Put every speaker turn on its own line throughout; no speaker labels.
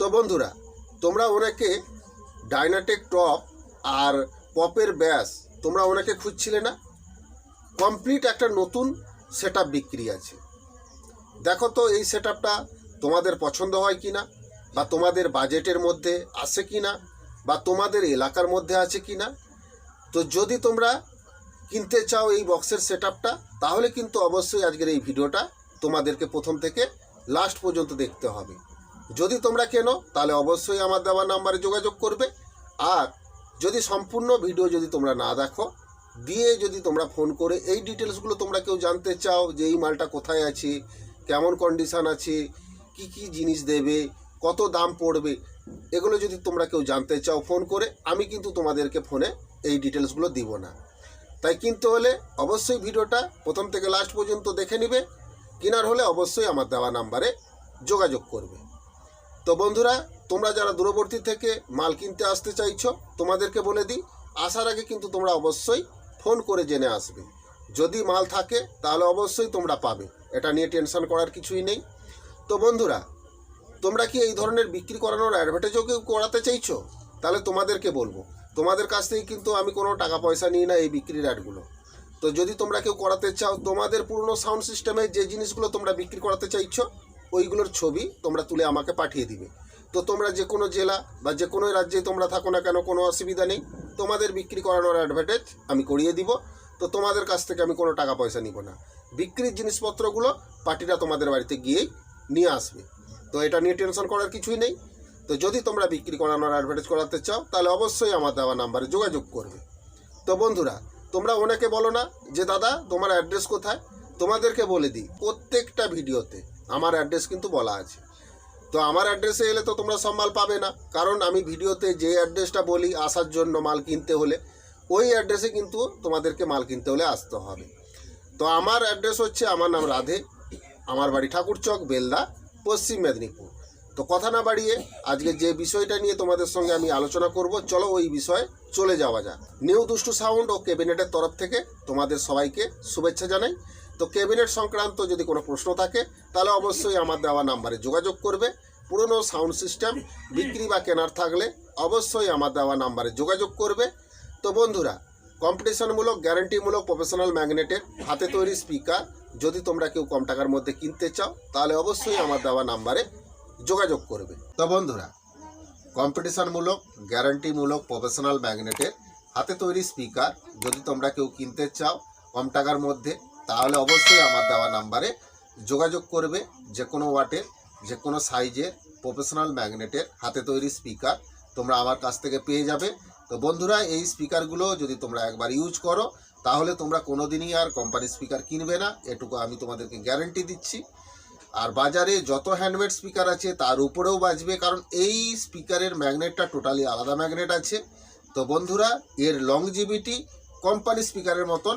তো বন্ধুরা, তোমরা ওনাকে ডাইনাটেক টপ আর পপের ব্যাস তোমরা ওনাকে খুঁজছিলে না? কমপ্লিট একটা নতুন সেট বিক্রি আছে। দেখো তো এই সেট তোমাদের পছন্দ হয় কি না বা তোমাদের বাজেটের মধ্যে আসে কি না বা তোমাদের এলাকার মধ্যে আছে কি না তো যদি তোমরা কিনতে চাও এই বক্সের সেট তাহলে কিন্তু অবশ্যই আজকের এই ভিডিওটা তোমাদেরকে প্রথম থেকে লাস্ট পর্যন্ত দেখতে হবে। যদি তোমরা কেনো, তাহলে অবশ্যই আমার দেওয়া নাম্বারে যোগাযোগ করবে। আর যদি সম্পূর্ণ ভিডিও যদি তোমরা না দেখো, দিয়ে যদি তোমরা ফোন করে এই ডিটেলসগুলো তোমরা কেউ জানতে চাও যে এই মালটা কোথায় আছে, কেমন কন্ডিশন আছে, কি কি জিনিস দেবে, কত দাম পড়বে, এগুলো যদি তোমরা কেউ জানতে চাও ফোন করে, আমি কিন্তু তোমাদেরকে ফোনে এই ডিটেলসগুলো দিব না। তাই কিনতে হলে অবশ্যই ভিডিওটা প্রথম থেকে লাস্ট পর্যন্ত দেখে নিবে, কেনার হলে অবশ্যই আমার দেওয়া নাম্বারে যোগাযোগ করবে। তো বন্ধুরা, তোমরা যারা দূরবর্তী থেকে মাল কিনতে আসতে চাইছ, তোমাদেরকে বলে দিই, আসার আগে কিন্তু তোমরা অবশ্যই ফোন করে জেনে আসবে। যদি মাল থাকে, তাহলে অবশ্যই তোমরা পাবে। এটা নিয়ে টেনশন করার কিছুই নেই। তো বন্ধুরা, তোমরা কি এই ধরনের বিক্রি করানোর অ্যাডভার্টাইজও কেউ করাতে চাইছো? তাহলে তোমাদেরকে বলব। তোমাদের কাছ থেকে কিন্তু আমি কোনো টাকা পয়সা নিই না এই বিক্রির অ্যাডগুলো। তো যদি তোমরা কেউ করাতে চাও, তোমাদের পুরনো সাউন্ড সিস্টেমে যে জিনিসগুলো তোমরা বিক্রি করাতে চাইছো ওইগুলোর ছবি তোমরা তুলে আমাকে পাঠিয়ে দিবে। তো তোমরা যে কোনো জেলা বা যে কোনো রাজ্যে তোমরা থাকো না কেন, কোনো অসুবিধা নেই। তোমাদের বিক্রি করানোর অ্যাডভার্টাইজ আমি করিয়ে দিব। তো তোমাদের কাছ থেকে আমি কোনো টাকা পয়সা নিব না। বিক্রির জিনিসপত্রগুলো পার্টিরা তোমাদের বাড়িতে গিয়েই নিয়ে আসবে। তো এটা নিয়ে টেনশন করার কিছুই নেই। তো যদি তোমরা বিক্রি করানোর অ্যাডভার্টাইজ করাতে চাও, তাহলে অবশ্যই আমার দেওয়া নাম্বারে যোগাযোগ করবে। তো বন্ধুরা, তোমরা অনেকে বলো না যে, দাদা, তোমার অ্যাড্রেস কোথায়? তোমাদেরকে বলে দিই, প্রত্যেকটা ভিডিওতে আমার অ্যাড্রেস কিন্তু বলা আছে। তো আমার অ্যাড্রেসে এলে তো তোমরা সব মাল পাবে না। কারণ আমি ভিডিওতে যে অ্যাড্রেসটা বলি, আসার জন্য মাল কিনতে হলে, ওই অ্যাড্রেসে কিন্তু তোমাদেরকে মাল কিনতে হলে আসতে হবে। তো আমার অ্যাড্রেস হচ্ছে, আমার নাম রাধে, আমার বাড়ি ঠাকুরচক বেলদা, পশ্চিম মেদিনীপুর। তো কথা না বাড়িয়ে আজকে যে বিষয়টা নিয়ে তোমাদের সঙ্গে আমি আলোচনা করব, চলো ওই বিষয়ে চলে যাওয়া যাক। নিউ দুষ্টু সাউন্ড ও ক্যাবিনেটের তরফ থেকে তোমাদের সবাইকে শুভেচ্ছা জানাই। তো ক্যাবিনেট সংক্রান্ত যদি কোনো প্রশ্ন থাকে, তাহলে অবশ্যই আমার দেওয়া নাম্বারে যোগাযোগ করবে। পুরনো সাউন্ড সিস্টেম, বিক্রি বা কেনার থাকলে অবশ্যই আমার দেওয়া নাম্বারে যোগাযোগ করবে। তো বন্ধুরা, কম্পিটিশনমূলক, গ্যারান্টিমূলক, প্রফেশনাল ম্যাগনেটের হাতে তৈরি স্পিকার যদি তোমরা কেউ কম টাকার মধ্যে কিনতে চাও, তাহলে অবশ্যই আমার দেওয়া নাম্বারে যোগাযোগ করবে। তো বন্ধুরা, কম্পিটিশনমূলক, গ্যারান্টিমূলক, প্রফেশনাল ম্যাগনেটের হাতে তৈরি স্পিকার যদি তোমরা কেউ কিনতে চাও কম টাকার মধ্যে তাহলে অবশ্যই আমার দেওয়া নাম্বারে যোগাযোগ করবে যে কোনো ওয়াটের যে কোনো সাইজের প্রফেশনাল ম্যাগনেটের হাতে তৈরি স্পিকার তোমরা আমার কাছ থেকে পেয়ে যাবে। তো বন্ধুরা, এই স্পিকারগুলো যদি তোমরা একবার ইউজ করো, তাহলে তোমরা কোনো দিনই আর কোম্পানি স্পিকার কিনবে না, এটুকু আমি তোমাদেরকে গ্যারেন্টি দিচ্ছি। আর বাজারে যত হ্যান্ডমেড স্পিকার আছে, তার উপরেও বাজবে, কারণ এই স্পিকারের ম্যাগনেটটা টোটালি আলাদা ম্যাগনেট আছে। তো বন্ধুরা, এর লংজিভিটি কোম্পানি স্পিকারের মতন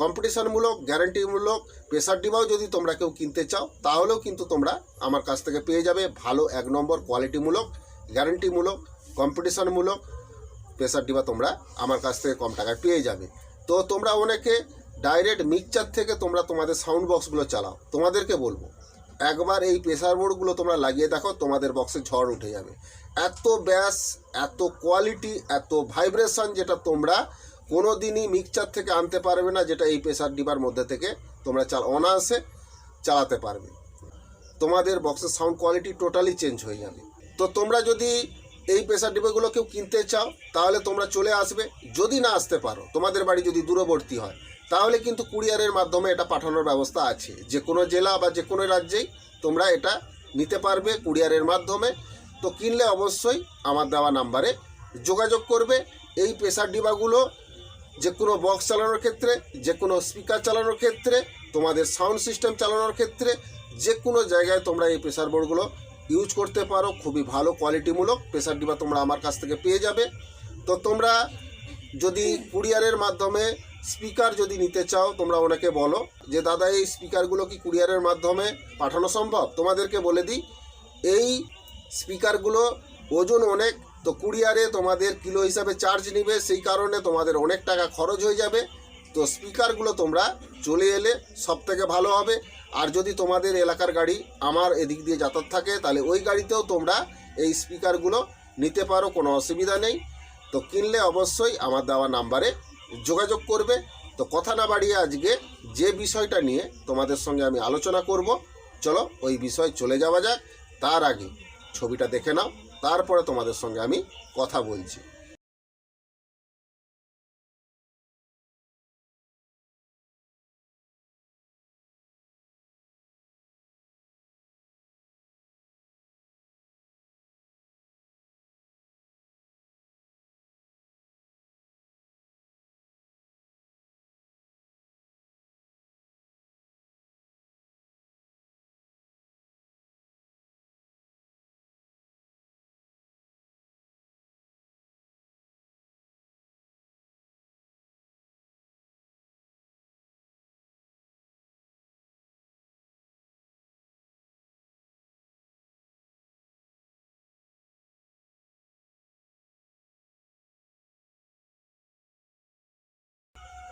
কম্পিটিশনমূলক গ্যারান্টিমূলক প্রেসার ডিবাও যদি তোমরা কেউ কিনতে চাও, তাহলেও কিন্তু তোমরা আমার কাছ থেকে পেয়ে যাবে ভালো এক নম্বর কোয়ালিটিমূলক গ্যারান্টিমূলক কম্পিটিশনমূলক প্রেসার ডিবা তোমরা আমার কাছ থেকে কম টাকায় পেয়ে যাবে। তো তোমরা অনেকে ডাইরেক্ট মিক্সচার থেকে তোমরা তোমাদের সাউন্ড বক্সগুলো চালাও। তোমাদেরকে বলব, একবার এই প্রেসার বোর্ডগুলো তোমরা লাগিয়ে দেখো, তোমাদের বক্সে ঝড় উঠে যাবে। এত ব্যাস, এত কোয়ালিটি এত ভাইব্রেশন যেটা তোমরা কোনো দিনই মিক্সচার থেকে আনতে পারবে না, যেটা এই প্রেসার ডিবার মধ্যে থেকে তোমরা চাল অনায়াসে চালাতে পারবে। তোমাদের বক্সের সাউন্ড কোয়ালিটি টোটালি চেঞ্জ হয়ে যাবে। তো তোমরা যদি এই প্রেসার ডিবাগুলো কেউ কিনতে চাও, তাহলে তোমরা চলে আসবে। যদি না আসতে পারো, তোমাদের বাড়ি যদি দূরবর্তী হয়, তাহলে কিন্তু কুরিয়ারের মাধ্যমে এটা পাঠানোর ব্যবস্থা আছে। যে কোনো জেলা বা যে কোনো রাজ্যেই তোমরা এটা নিতে পারবে কুরিয়ারের মাধ্যমে। তো কিনলে অবশ্যই আমার দেওয়া নাম্বারে যোগাযোগ করবে। এই প্রেসার ডিবাগুলো যে কোনো বক্স চালানোর ক্ষেত্রে, যে কোনো স্পিকার চালানোর ক্ষেত্রে, তোমাদের সাউন্ড সিস্টেম চালানোর ক্ষেত্রে, যে কোনো জায়গায় তোমরা এই প্রেসার বোর্ডগুলো ইউজ করতে পারো। খুবই ভালো কোয়ালিটিমূলক প্রেসার ডিবা তোমরা আমার কাছ থেকে পেয়ে যাবে। তো তোমরা যদি কুরিয়ারের মাধ্যমে স্পিকার যদি নিতে চাও, তোমরা ওনাকে বলো যে, দাদা, এই স্পিকারগুলো কি কুরিয়ারের মাধ্যমে পাঠানো সম্ভব? তোমাদেরকে বলে দিই, এই স্পিকারগুলো ওজন অনেক তো কুরিয়ারে তোমাদের কিলো হিসাবে চার্জ নিবে, সেই কারণে তোমাদের অনেক টাকা খরচ হয়ে যাবে। তো স্পিকারগুলো তোমরা চলে এলে সব থেকে ভালো হবে। আর যদি তোমাদের এলাকার গাড়ি আমার এদিক দিয়ে যাতায়াত থাকে, তাহলে ওই গাড়িতেও তোমরা এই স্পিকারগুলো নিতে পারো, কোনো অসুবিধা নেই। তো কিনলে অবশ্যই আমার দেওয়া নাম্বারে যোগাযোগ করবে। তো কথা না বাড়িয়ে আজকে যে বিষয়টা নিয়ে তোমাদের সঙ্গে আমি আলোচনা করব, চলো ওই বিষয় চলে যাওয়া যাক। তার আগে ছবিটা দেখে নাও। তারপরে তোমাদের সঙ্গে আমি কথা বলছি।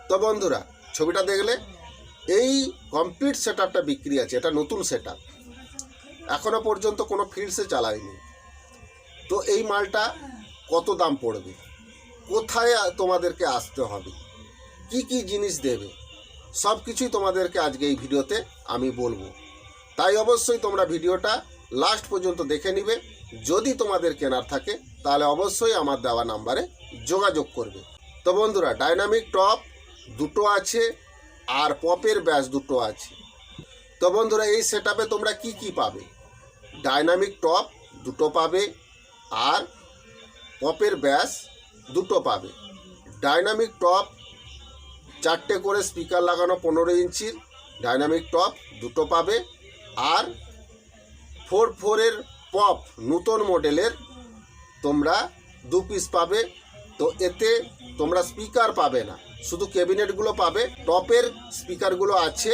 তো বন্ধুরা, ছবিটা দেখলে এই কমপ্লিট সেট আপটা বিক্রি আছে, এটা নতুন সেট আপ এখনও পর্যন্ত কোনো ফিল্ডসে চালায়নি। তো এই মালটা কত দাম পড়বে? কোথায় তোমাদেরকে আসতে হবে? কি কি জিনিস দেবে? সব কিছুই তোমাদেরকে আজকে এই ভিডিওতে আমি বলব। তাই অবশ্যই তোমরা ভিডিওটা লাস্ট পর্যন্ত দেখে নিবে। যদি তোমাদের কেনার থাকে, তাহলে অবশ্যই আমার দেওয়া নাম্বারে যোগাযোগ করবে। তো বন্ধুরা ডাইনামিক টপ দুটো আছে আর পপের ব্যাস দুটো আছে। তো বন্ধুরা, এই সেট তোমরা কি কি পাবে? ডাইনামিক টপ দুটো পাবে আর পপের ব্যাস দুটো পাবে। ডাইনামিক টপ চারটে করে স্পিকার লাগানো পনেরো ইঞ্চির। ডাইনামিক টপ দুটো পাবে আর ফোর ফোরের পপ নূতন মডেলের তোমরা দু পিস পাবে। তো এতে তোমরা স্পিকার পাবে না। শুধু ক্যাবিনেটগুলো পাবে, টপের স্পিকারগুলো আছে,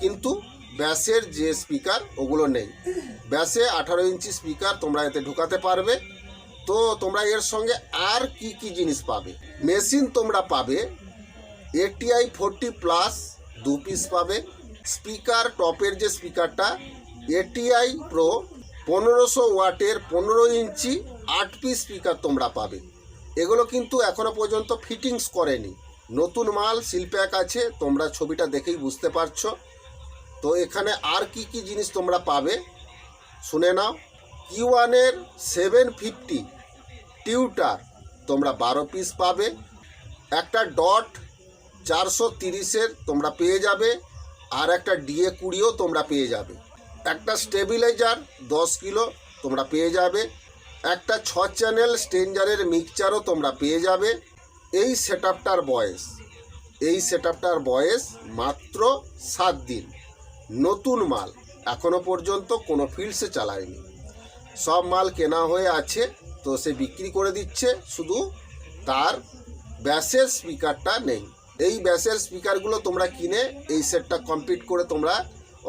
কিন্তু ব্যাসের যে স্পিকার, ওগুলো নেই। ব্যাসে আঠারো ইঞ্চি স্পিকার তোমরা এতে ঢুকাতে পারবে। তো তোমরা এর সঙ্গে আর কি কি জিনিস পাবে? মেশিন তোমরা পাবে এটিআই ফোরটি প্লাস দু পিস পাবে। স্পিকার, টপের যে স্পিকারটা এটিআই প্রো পনেরোশো ওয়াটের পনেরো ইঞ্চি আট পিস স্পিকার তোমরা পাবে। এগুলো কিন্তু এখনও পর্যন্ত ফিটিংস করেনি। নতুন মাল শিল্প্যাক আছে, তোমরা ছবিটা দেখেই বুঝতে পারছ। তো এখানে আর কি কি জিনিস তোমরা পাবে? শুনে নাও। কিউয়ানের সেভেন ফিফটি টিউটার তোমরা বারো পিস পাবে। একটা ডট চারশো তিরিশের তোমরা পেয়ে যাবে, আর একটা ডিএ কুড়িও তোমরা পেয়ে যাবে। একটা স্টেবিলাইজার দশ কিলো তোমরা পেয়ে যাবে। একটা ছ চ্যানেল স্টেঞ্জারের মিক্সচারও তোমরা পেয়ে যাবে। এই সেট বয়স, এই সেট বয়স মাত্র সাত দিন। নতুন মাল, এখনও পর্যন্ত কোনো ফিল্ডসে চালায়নি। সব মাল কেনা হয়ে আছে, তো সে বিক্রি করে দিচ্ছে, শুধু তার ব্যাসের স্পিকারটা নেই। এই ব্যাসের স্পিকারগুলো তোমরা কিনে এই সেটটা কমপ্লিট করে তোমরা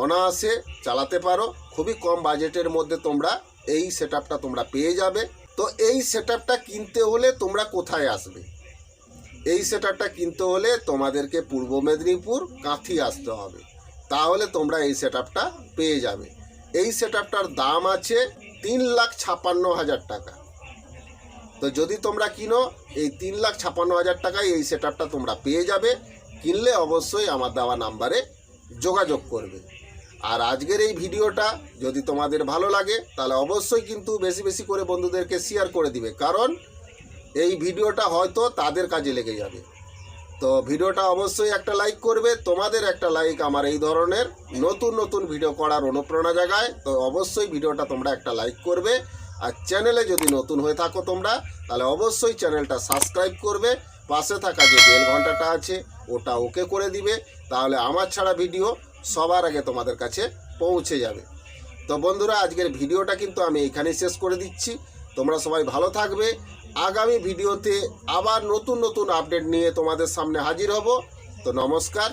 অনায়াসে চালাতে পারো। খুবই কম বাজেটের মধ্যে তোমরা এই সেট তোমরা পেয়ে যাবে। তো এই সেট কিনতে হলে তোমরা কোথায় আসবে? এই সেটারটা কিনতে হলে তোমাদেরকে পূর্ব মেদিনীপুর কাঁথি আসতে হবে। তাহলে তোমরা এই সেট পেয়ে যাবে। এই সেট দাম আছে তিন লাখ ছাপান্ন হাজার টাকা। তো যদি তোমরা কিনো, এই তিন লাখ ছাপান্ন হাজার টাকায় এই সেট তোমরা পেয়ে যাবে। কিনলে অবশ্যই আমার দেওয়া নাম্বারে যোগাযোগ করবে। আর আজকের এই ভিডিওটা যদি তোমাদের ভালো লাগে, তাহলে অবশ্যই কিন্তু বেশি বেশি করে বন্ধুদেরকে শেয়ার করে দিবে। কারণ এই ভিডিওটা হয়তো তাদের কাজে লেগে যাবে। তো ভিডিওটা অবশ্যই একটা লাইক করবে, তোমাদের একটা লাইক আমার এই ধরনের নতুন নতুন ভিডিও করার অনুপ্রেরণা জাগায়। তো অবশ্যই ভিডিওটা তোমরা একটা লাইক করবে। আর চ্যানেলে যদি নতুন হয়ে থাকো তোমরা, তাহলে অবশ্যই চ্যানেলটা সাবস্ক্রাইব করবে। পাশে থাকা যে বেল ঘন্টাটা আছে, ওটা ওকে করে দিবে। তাহলে আমার ছাড়া ভিডিও সবার আগে তোমাদের কাছে পৌঁছে যাবে। তো বন্ধুরা, আজকের ভিডিওটা কিন্তু আমি এখানেই শেষ করে দিচ্ছি। তোমরা সবাই ভালো থাকবে। আগামী ভিডিওতে আবার নতুন নতুন আপডেট নিয়ে তোমাদের সামনে হাজির হব। তো নমস্কার।